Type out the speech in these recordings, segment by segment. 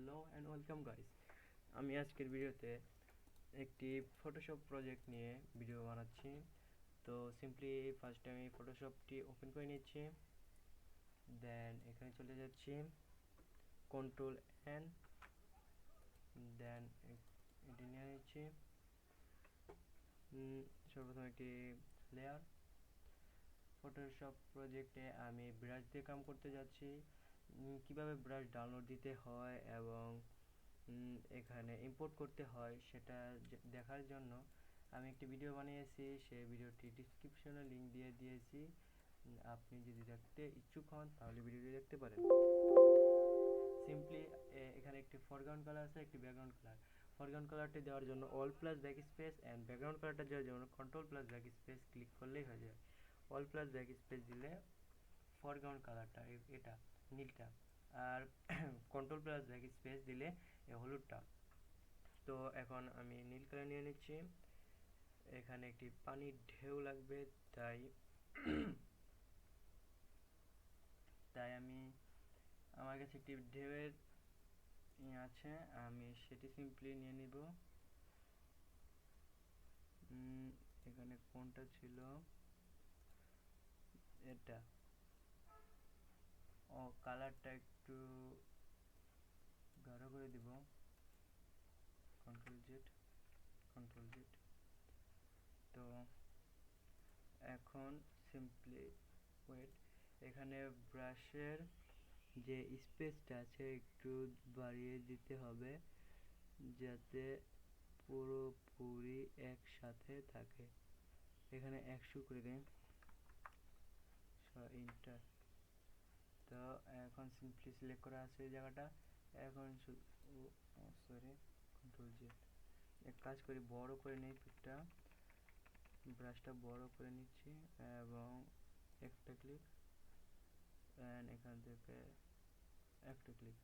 Hello and welcome guys. আমি আজকের ভিডিওতে একটি ফটোশপ প্রজেক্ট নিয়ে ভিডিও বানাচ্ছি। তো সিম্পলি ফার্স্ট আমি ফটোশপটি ওপেন করে নিচ্ছি। দেন এখানে চলে যাচ্ছি। কন্ট্রোল এন দেন এটি নিয়ে নিচ্ছি। সর্বপ্রথম একটি লেয়ার ফটোশপ প্রজেক্টে আমি ব্রাশ দিয়ে কাম করতে যাচ্ছি। কীভাবে ব্রাশ ডাউনলোড দিতে হয় এবং এখানে ইম্পোর্ট করতে হয় সেটা দেখার জন্য আমি একটি ভিডিও বানিয়েছি। সেই ভিডিওটি ডিসক্রিপশনে লিংক দিয়ে দিয়েছি। আপনি যদি দেখতে ইচ্ছুক হন তাহলে ভিডিওটি দেখতে পারেন। সিম্পলি এখানে একটি ফরগ্রাউন্ড কালার আছে, একটি ব্যাকগ্রাউন্ড কালার ফরগ্রাউন্ড কালারটি দেওয়ার জন্য alt plus back space and background কালারটা দেওয়ার জন্য control plus back space click করলেই হয়ে যায়। অল প্লাস ব্যাক স্পেস দিলে ফরগ্রাউন্ড কালারটা এটা। নীলটা। আর কন্ট্রোল প্লাস ব্যাক স্পেস দিলে হলুদটা। তো এখন আমি নীল কালার নিয়ে নিচ্ছি। এখানে একটি পানির ঢেউ লাগবে, তাই তাই আমি, আমার কাছে একটি ঢেউয়ের আছে, আমি সেটি সিম্পলি নিয়ে নিব। এখানে কোনটা ছিল? এটা। ও কালারটা একটু গাঢ় করে দিব। কন্ট্রোল জেড কন্ট্রোল জেড তো এখন সিম্পলি ওয়েট এখানে ব্রাশের যে স্পেসটা আছে একটু বাড়িয়ে দিতে হবে, যাতে পুরোপুরি একসাথে থাকে। এখানে একশো করে দিন। ইন্টার তো এখন সিম্পলি সিলেক্ট করা আছে এই জায়গাটা। এখন সরি কন্ট্রোল জেড এক কাজ করি, বড় করে নিই পিকটা ব্রাশটা বড় করে নিচ্ছি এবং একটা ক্লিক অ্যান্ড এখান থেকে একটা ক্লিক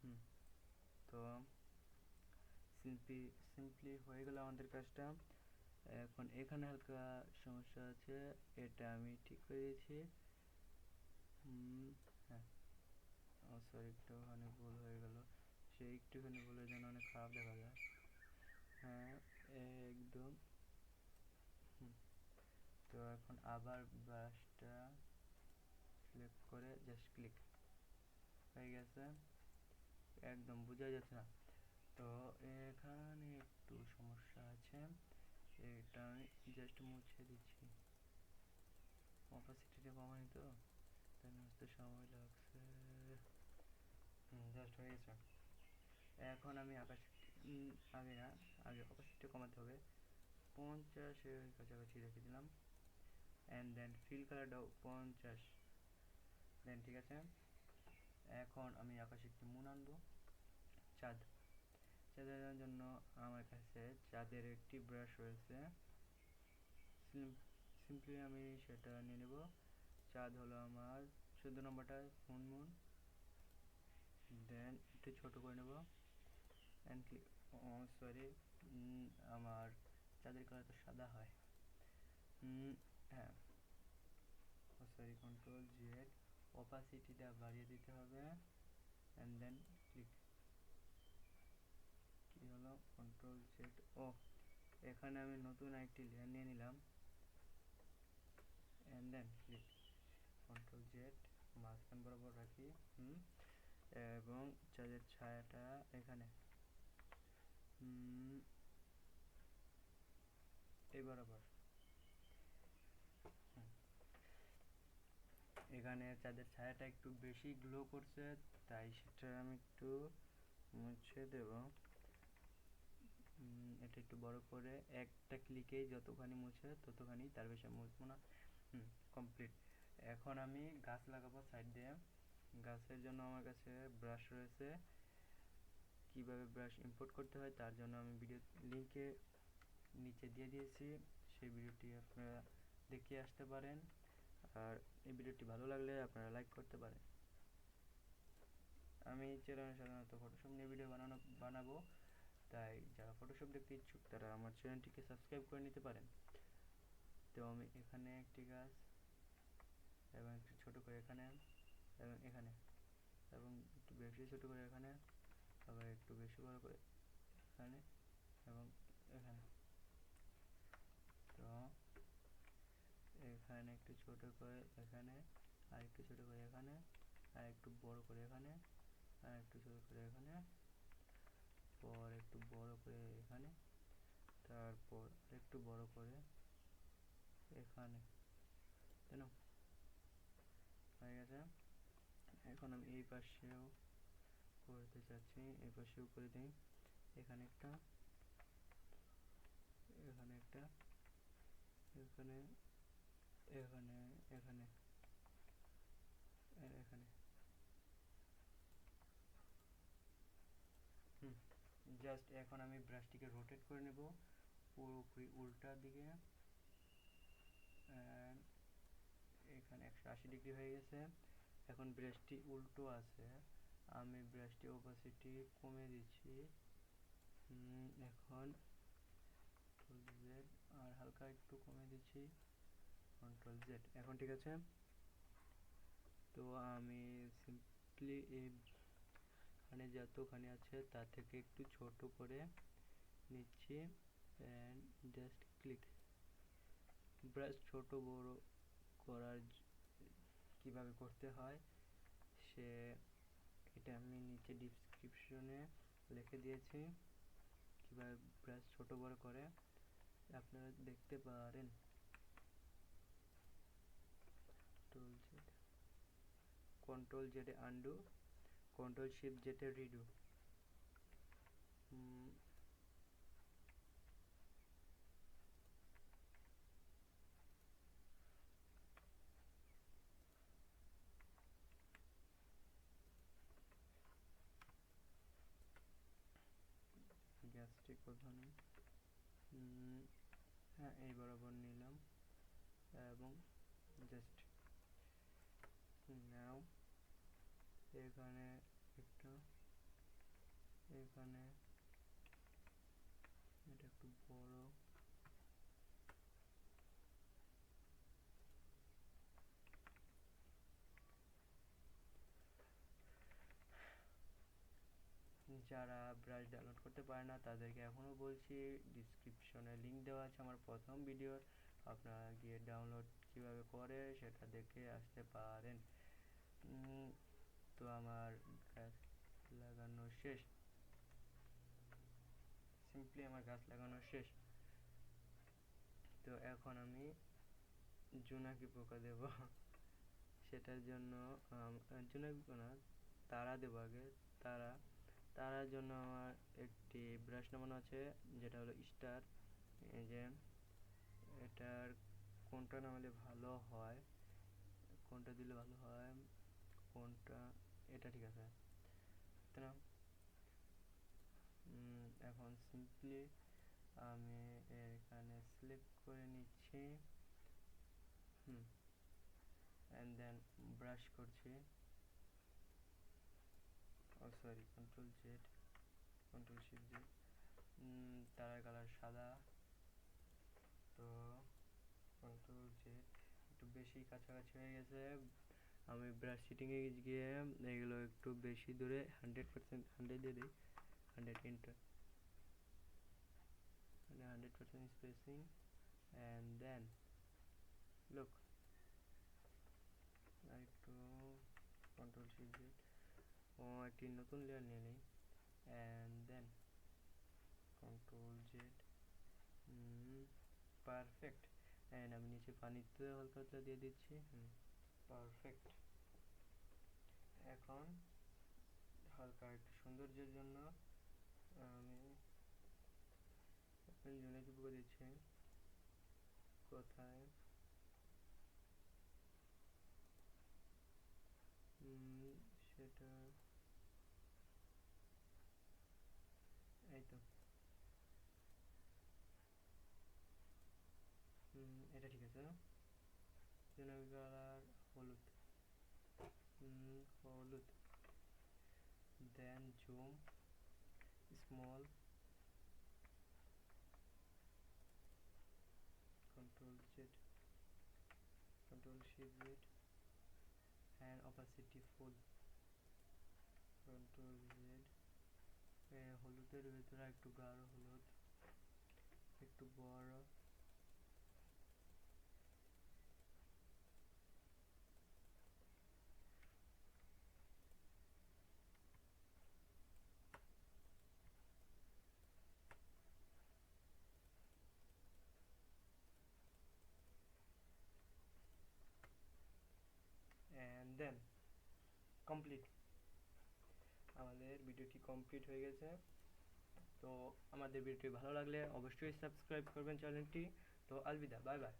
হুম, তো সিম্পলি সিম্পলি হয়ে গেল আমাদের কাজটা। এখন এখানে হালকা সমস্যা আছে, এটা আমি ঠিক করে দিয়েছি। হ্যাঁ। ও সরি একটুখানি ভুল হয়ে গেল। সে একটুখানি ভুলের জন্য অনেক খারাপ দেখা যায়। হ্যাঁ একদম। তো এখন আবার ব্রাশটা সিলেক্ট করে জাস্ট ক্লিক হয়ে গেছে? একদম, বোঝা যাচ্ছে না। তো এখানে একটু সমস্যা আছে। এটা আমি জাস্ট মুছে দিচ্ছি। অপাসিটিটা কমাই তো? তাই সময় লাগছে জাস্ট হয়ে গেছে এখন আমি আকাশ আগে না আগে অপাসিটিটা কমাতে হবে পঞ্চাশের কাছাকাছি রেখে দিলাম অ্যান্ড দেন ফিল কালারটাও পঞ্চাশ দেন ঠিক আছে এখন আমি আকাশে একটি মুন আনব চাঁদ চাঁদের জন্য আমার কাছে চাঁদের একটি ব্রাশ রয়েছে সিম্পলি আমি সেটা নিয়ে নেব চাঁদ হলো আমার চোদ্দ নম্বরটা মুন মুন দেন একটু ছোট করে নেব। অ্যান্ড ক্লিক সরি আমার চাঁদের কালার তো সাদা হয়। হ্যাঁ। ও সরি কন্ট্রোল জেড অপাসিটিটা বাড়িয়ে দিতে হবে। অ্যান্ড দেন ক্লিক কি হলো? কন্ট্রোল জেড ও, এখানে আমি নতুন একটি লেয়ার নিয়ে নিলাম। And then click control Z মাঝখান বরাবর রাখি, হুম, এবং চাঁদের ছায়াটা এখানে। এই বরাবর। এখানে চাঁদের ছায়াটা একটু বেশি গ্লো করছে, তাই সেটা আমি একটু মুছে দেব। এটা একটু বড় করে একটা ক্লিকেই যতখানি মুছে ততখানি তার বেশি মুছবো না। কমপ্লিট এখন আমি গাছ লাগাবো সাইড দিয়ে। গাছের জন্য আমার কাছে ব্রাশ রয়েছে। কীভাবে ব্রাশ ইম্পোর্ট করতে হয় তার জন্য আমি ভিডিও লিংকে নিচে দিয়ে দিয়েছি। সেই ভিডিওটি আপনারা দেখে আসতে পারেন। আর এই ভিডিওটি ভালো লাগলে আপনারা লাইক করতে পারেন। আমি চ্যানেলে সাধারণত ফটোশপ নিয়ে ভিডিও বানানো, বানাবো। তাই যারা ফটোশপ দেখতে ইচ্ছুক তারা আমার চ্যানেলটিকে সাবস্ক্রাইব করে নিতে পারেন। তো আমি এখানে একটি গাছ এবং একটু ছোট করে এখানে, এবং এখানে, এবং একটু বেশি ছোট করে এখানে, আবার একটু বেশি বড় করে এখানে, এবং এখানে। তো এখানে একটু ছোট করে এখানে, আর একটু ছোট করে এখানে, আর একটু বড় করে এখানে, আর একটু ছোট করে এখানে, পর একটু বড় করে এখানে, তারপর একটু বড় করে এখানে। কেন হয়ে গেছে। এখন আমি এই পাশেও করতে চাচ্ছি এই পাশেও করে দিই। এখানে একটা এখানে একটা, এখানে এখানে এখানে এখানে। হুম জাস্ট এখন আমি ব্রাশটিকে রোটেট করে নেব, পুরোপুরি উল্টা দিকে। And এখানে একশো আশি ডিগ্রি হয়ে গেছে। এখন ব্রাশটি উল্টো আছে। আমি ব্রাশটি ওপাসিটি কমে দিচ্ছি। এখন জেড আর হালকা একটু কমে দিচ্ছি। কন্ট্রোল জেড এখন ঠিক আছে? তো আমি সিম্পলি এখানে যতখানি আছে তার থেকে একটু ছোট করে নিচ্ছি। অ্যান্ড জাস্ট ক্লিক ব্রাশ ছোট, বড় করার কীভাবে করতে হয়, সে এটা আমি নিচে ডিসক্রিপশনে লিখে দিয়েছি। কীভাবে ব্রাশ ছোট বড় করে, আপনারা দেখতে পারেন। কন্ট্রোল জেডে আন্ডু কন্ট্রোল শিফট জেটে রিডু গ্যাসটি কোথাও হ্যাঁ এই বরাবর নিলাম। এবং জাস্ট নাও এখানে একটা এখানে এটা একটু বড় যারা ব্রাশ ডাউনলোড করতে পারে না, তাদেরকে এখনও বলছি ডিসক্রিপশনে লিঙ্ক দেওয়া আছে আমার প্রথম ভিডিওর আপনারা গিয়ে ডাউনলোড কীভাবে করে সেটা দেখে আসতে পারেন। তো আমার গাছ লাগানো শেষ। সিম্পলি আমার গাছ লাগানো শেষ। তো এখন আমি জোনাকি পোকা দেব। সেটার জন্য জোনাকি পোকা না, তারা দেবো আগে, তারা তারার জন্য আমার একটি ব্রাশ নামানো আছে, যেটা হলো স্টার যে, এটার কোনটা নামালে ভালো হয়, কোনটা দিলে ভালো হয়, কোনটা, এটা ঠিক আছে। না? এখন সিম্পলি আমি এখানে সিলেক্ট করে নিচ্ছি। হুম অ্যান্ড দেন ব্রাশ করছি। Sorry control Z control shift Z তারার কালার সাদা, তো কন্ট্রোল জেড একটু বেশি কাছাকাছি হয়ে গেছে, আমি ব্রাশ সিটিংয়ে গিয়ে এগুলো একটু বেশি দূরে হান্ড্রেড পার্সেন্ট হান্ড্রেড দিয়ে দিই হান্ড্রেড ইন্টার মানে hundred percent spacing and then একটু কন্ট্রোল শিফট জেড ও একটি নতুন লেয়ার নিয়ে নিই। And then control Z perfect and আমি নিচে পানিতে হালকা হালকা দিয়ে দিচ্ছি। পারফেক্ট এখন হালকা একটু সৌন্দর্যের জন্য আমি জোনাকি পোকা দিচ্ছি। কোথায়? সেটা এই তো এটা ঠিক আছে জোনাকি কালার হলুদ হলুদ then zoom small Z control shift Z and opacity full control Z এ, হলুদের ভেতরে একটু গাঢ় হলুদ একটু বড় অ্যান্ড দেন কমপ্লিট আমাদের ভিডিওটি কমপ্লিট হয়ে গেছে। তো আমাদের ভিডিওটি ভালো লাগলে অবশ্যই সাবস্ক্রাইব করবেন চ্যানেলটি তো আলবিদা বাই বাই